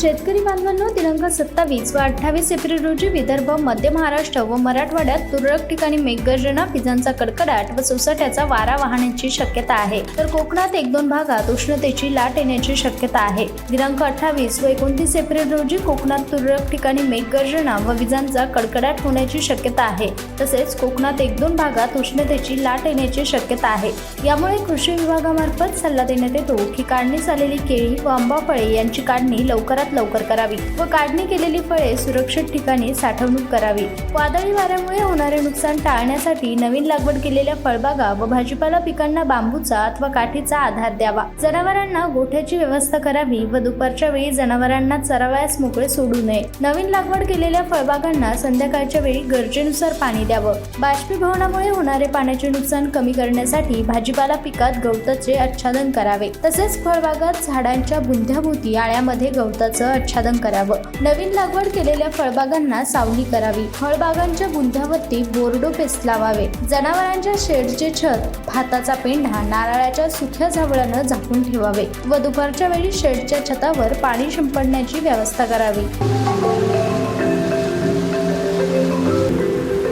शेतकरी बांधवांनो दिनांक सत्तावीस व अठ्ठावीस एप्रिल रोजी विदर्भ मध्य महाराष्ट्र व मराठवाड्यात तुरळक ठिकाणी मेघगर्जना विजांचा कडकडाट व सोसाट्याचा वारा वाहण्याची शक्यता आहे. तर कोकणात एक दोन भागात उष्णतेची लाट येण्याची शक्यता आहे. दिनांक अठ्ठावीस व एकोणतीस एप्रिल रोजी कोकणात तुरळक ठिकाणी मेघगर्जना व विजांचा कडकडाट होण्याची शक्यता आहे. तसेच कोकणात एक दोन भागात उष्णतेची लाट येण्याची शक्यता आहे. यामुळे कृषी विभागामार्फत सल्ला देण्यात येतो. की काढणीस आलेली केळी व आंबा फळे यांची काढणी लवकरात लवकर करावी व काढणी केलेली फळे सुरक्षित ठिकाणी साठवणूक करावी. वादळी वाऱ्यामुळे होणारे नुकसान टाळण्यासाठी नवीन लागवड केलेल्या फळबागा व भाजीपाला पिकांना बांबूचा अथवा काठीचा आधार द्यावा. जनावरांना गोठ्याची व्यवस्था करावी व दुपारच्या वेळी जनावरांना चरावयास मोकळे सोडू नये. नवीन लागवड केलेल्या फळबागांना संध्याकाळच्या वेळी गरजेनुसार पाणी द्यावं. बाष्पीभवनामुळे होणारे पाण्याचे नुकसान कमी करण्यासाठी भाजीपाला पिकात गवताचे आच्छादन करावे. तसेच फळबागात झाडांच्या बुंध्याभोवती आळ्यामध्ये गवताचे आच्छादन करावं. नवीन लागवड केलेल्या फळबागांना सावली करावी. फळबागांच्या गुंध्यावरती बोर्डो पेस्ट लावावे. जनावरांच्या शेडचे छत भाताचा पेंढा नारळाच्या सुक्या झावळानं झाकून ठेवावे. व दुपारच्या वेळी शेडच्या छतावर पाणी शिंपडण्याची व्यवस्था करावी.